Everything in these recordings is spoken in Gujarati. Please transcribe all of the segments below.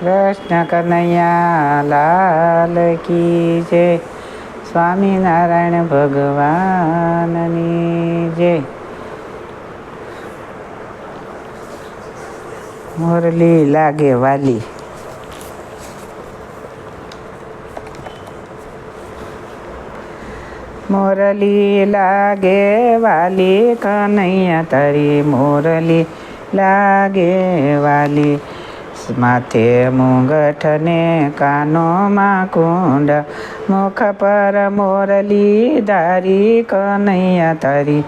કૃષ્ણ કનૈયા, લાલ કી જય. સ્વામિનારાયણ ભગવાનની જય. મુરલી લાગે વાલી. મોરલી લાગે વાલી કનૈયા, તારી મોરલી લાગે વાલી. માથે મુંગઠને કાનોમાં કુંડ, મુખ પર મોરલી ધારી કનૈયા તારી.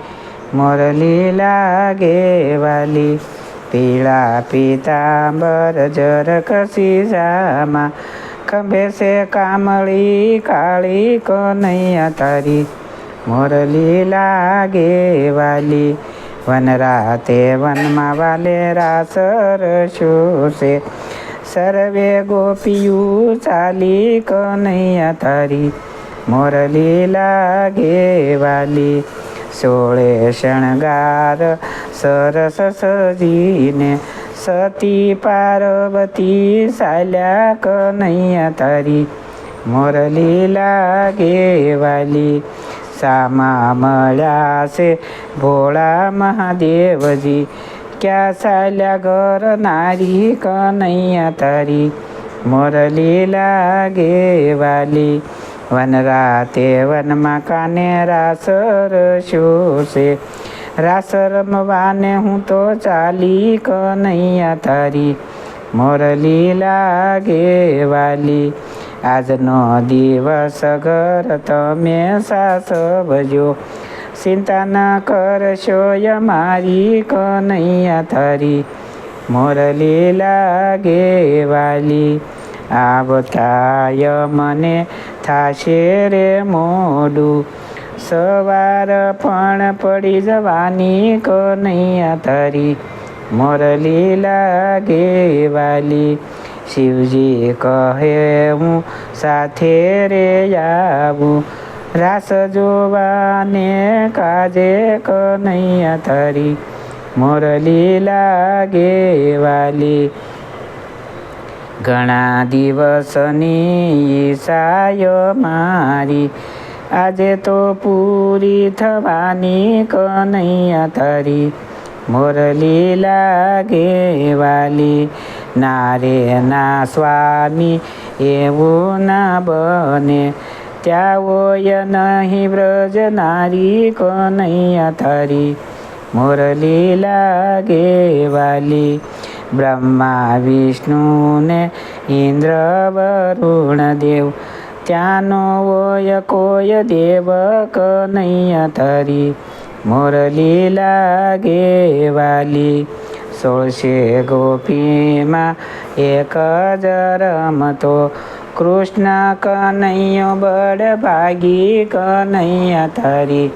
મોરલી લાગે વાલી, પીળા પીતાંબર જર કસી જામાં. ખંભે છે કામળી, કાળી કનૈયા તારી. મોરલી લાગે વાલી વનરાતે વનમાં વાલેરા રાસર છે સર્વે ગોપીયું ચાલી કનૈયા તારી. મોરલી લાગે વાલી. સોળે શણગાર સરસ સજીને. સતી પાર્વતી સાલ્યા કનૈયા તારી. મોરલી લાગે વાલી. સામા મળ્યા છે ભોળા મહાદેવજી, ક્યાં ચાલ્યા ઘર નારી કનૈયા તારી? મોરલી લાગે વાલી વનરાતે વનમાં કાને રાસર શોષે રાસ હું તો ચાલી કનૈયા તારી. મોરલી લાગે વાલી આજનો દિવસ ઘર તમે સાસવજો ચિંતા ન કરશો મારી કનૈયા તારી મોરલી લાગે વાલી આવતાય મને થાશે રે મોડું સવાર પણ પડી જવાની કનૈયા તારી મોરલી લાગે વાલી શિવજી કહે, હું સાથે રે આવું. રાસ જોવાને કાજે કનૈયા થરી મોરલી લાગે વાલી. ઘણા દિવસની ઈશાય મારી. આજે તો પૂરી થવાની કનૈયા તારી મોરલી લાગે વાલી. નારે ના સ્વામી એવું ના બને ત્યાં હોય નહીં વ્રજ નારી કનૈયા તારી મોરલી લાગે વાલી બ્રહ્મા વિષ્ણુને ઇન્દ્ર વરુણ દેવ ત્યાંનો હોય કોઈ દેવ કનૈયા તારી મોરલી લાગે વાલી સોળશે ગોપીમાં એક જ રમતો કૃષ્ણ કનૈયો બડ ભાગી કનૈયા તારી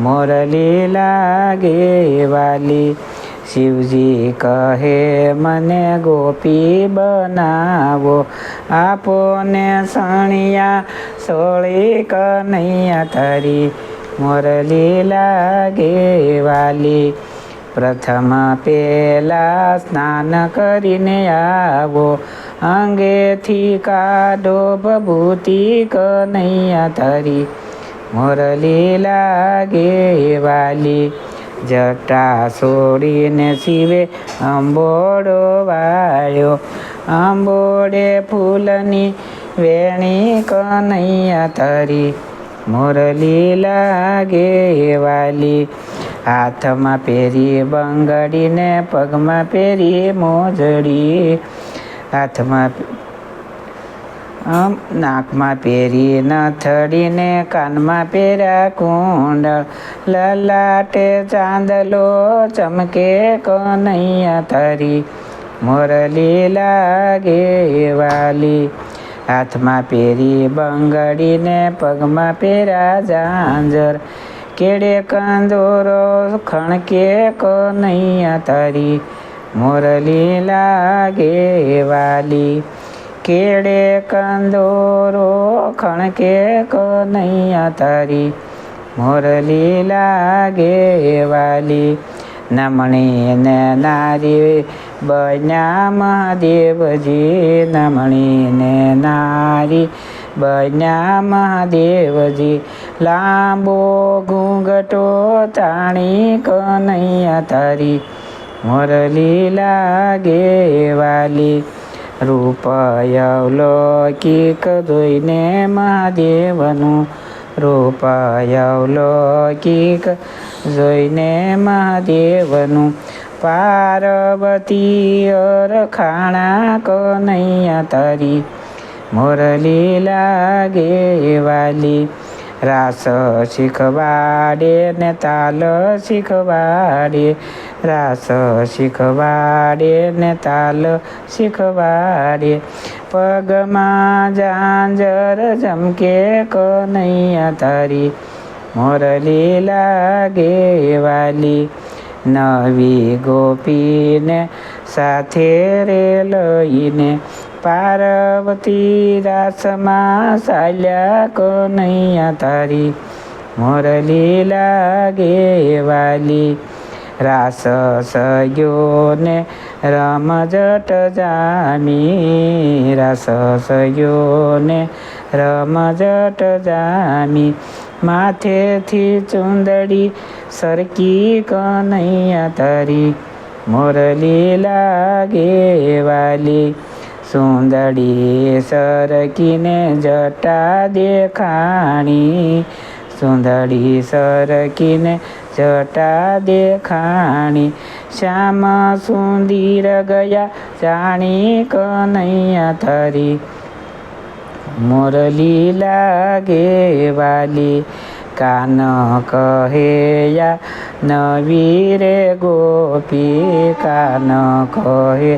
મોરલી લાગે વાલી શિવજી કહે મને ગોપી બનાવો આપો ને સણિયા સોળી કનૈયા તારી મોરલી લાગે વાલી પ્રથમ પેલા સ્નાન કરીને આવો. અંગેથી કાઢો ભભૂતિ કનૈયા તારી મોરલી લાગે વાલી. જટા છોડીને શિવે અંબોડો વાળ્યો. અંબોડે ફૂલની વેણી કનૈયા તારી મોરલી લાગે વાલી. હાથમાં પહેરી બંગડીને પગમાં પહેરી મોજડી. હાથમાં નાકમાં પહેરી નથડીને, કાનમાં પહેર્યા કુંડળ. લલાટે ચાંદલો ચમકે કનૈયા થરી મોરલી લાગે વાલી. હાથમાં પહેરી બંગડીને પગમાં પહેર્યા ઝાંઝર. કેડે કંદોરો ખણકે કનૈયા તારી. મોરલી લાગે વાલી. કેડે કંદોરો ખણકે કનૈયા તારી. મોરલી લાગે વાલી. નમણી ને નારી બન્યા મહાદેવજી. નમણીને નારી બન્યા મહાદેવજી લાંબો ઘૂંઘટો તાણી કનૈયા તારી મોરલી લાગે વાલી રૂપયવલૌકિક જોઈને મહાદેવનું રૂપયવલૌકિક જોઈને મહાદેવનું પાર્વતી અરખાણા કનૈયા તારી मुरली लागेवाली रास शिखवाडे नेताल शिखवाडे। रास शिखवाडे नेताल शिखवाडे। पगमा जान्जर झम्केको नैया तरी। मुरली लागेवाली नवी गोपिने साथे रे पार्वती रासमा साल्याको नैया तारी। मुरली लागे वाली। रास सयोने रमजट जामी। रास सयोने रमजट जामी। माथेथि चुन्दडी सर्किकनैया तरी। मुरली लागे वाली। સુંદડી સરકીને જટા દેખાણી. સુંદડી સરકીને જટા દેખાણી. શ્યામ સુંદર ગયા જાણી કનૈયા થરી મુરલી લાગે વાલી, કાન કહેયા નવી રે ગોપી, કાન કહે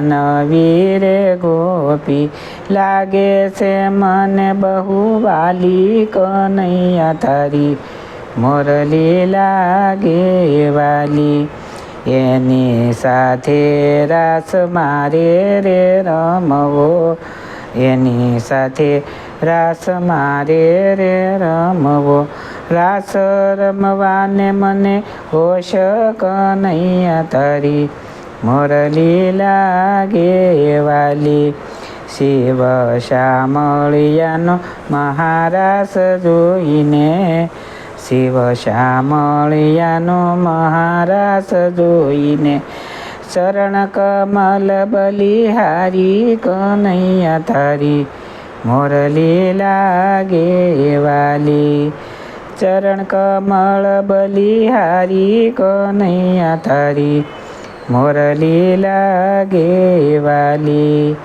નવી રે ગોપી લાગે છે મને બહુ વાલી કનૈયા તારી. મોરલી લાગે વાલી. એની સાથે રાસ મારે રે રમવો. એની સાથે રાસ મારે રે રમવો. રાસ રમવાને મને હોશ કનૈયા તારી. મોરલી લાગે વાલી. શિવ શ્યામળિયાનો મહારાસ જોઈને શિવ શ્યામળિયાનો મહારાસ જોઈને શરણ કમલ બલિહારી કનૈયા તારી મોરલી લાગે વાલી. ચરણ કમળ બલિહારી કનૈયા તારી મોરલી લાગે વાલી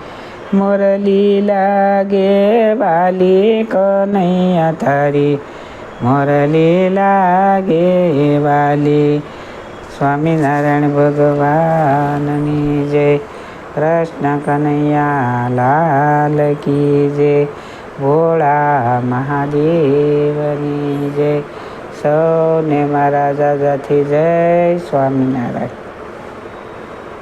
મોરલી લાગે વાલી કનૈયા તારી મોરલી લાગે વાલી, સ્વામિનારાયણ ભગવાનની જય, કૃષ્ણ કનૈયા લાલ કી જય, ભોળા મહાદેવની જય, સૌને મારા દાદાથી જય સ્વામિનારાયણ.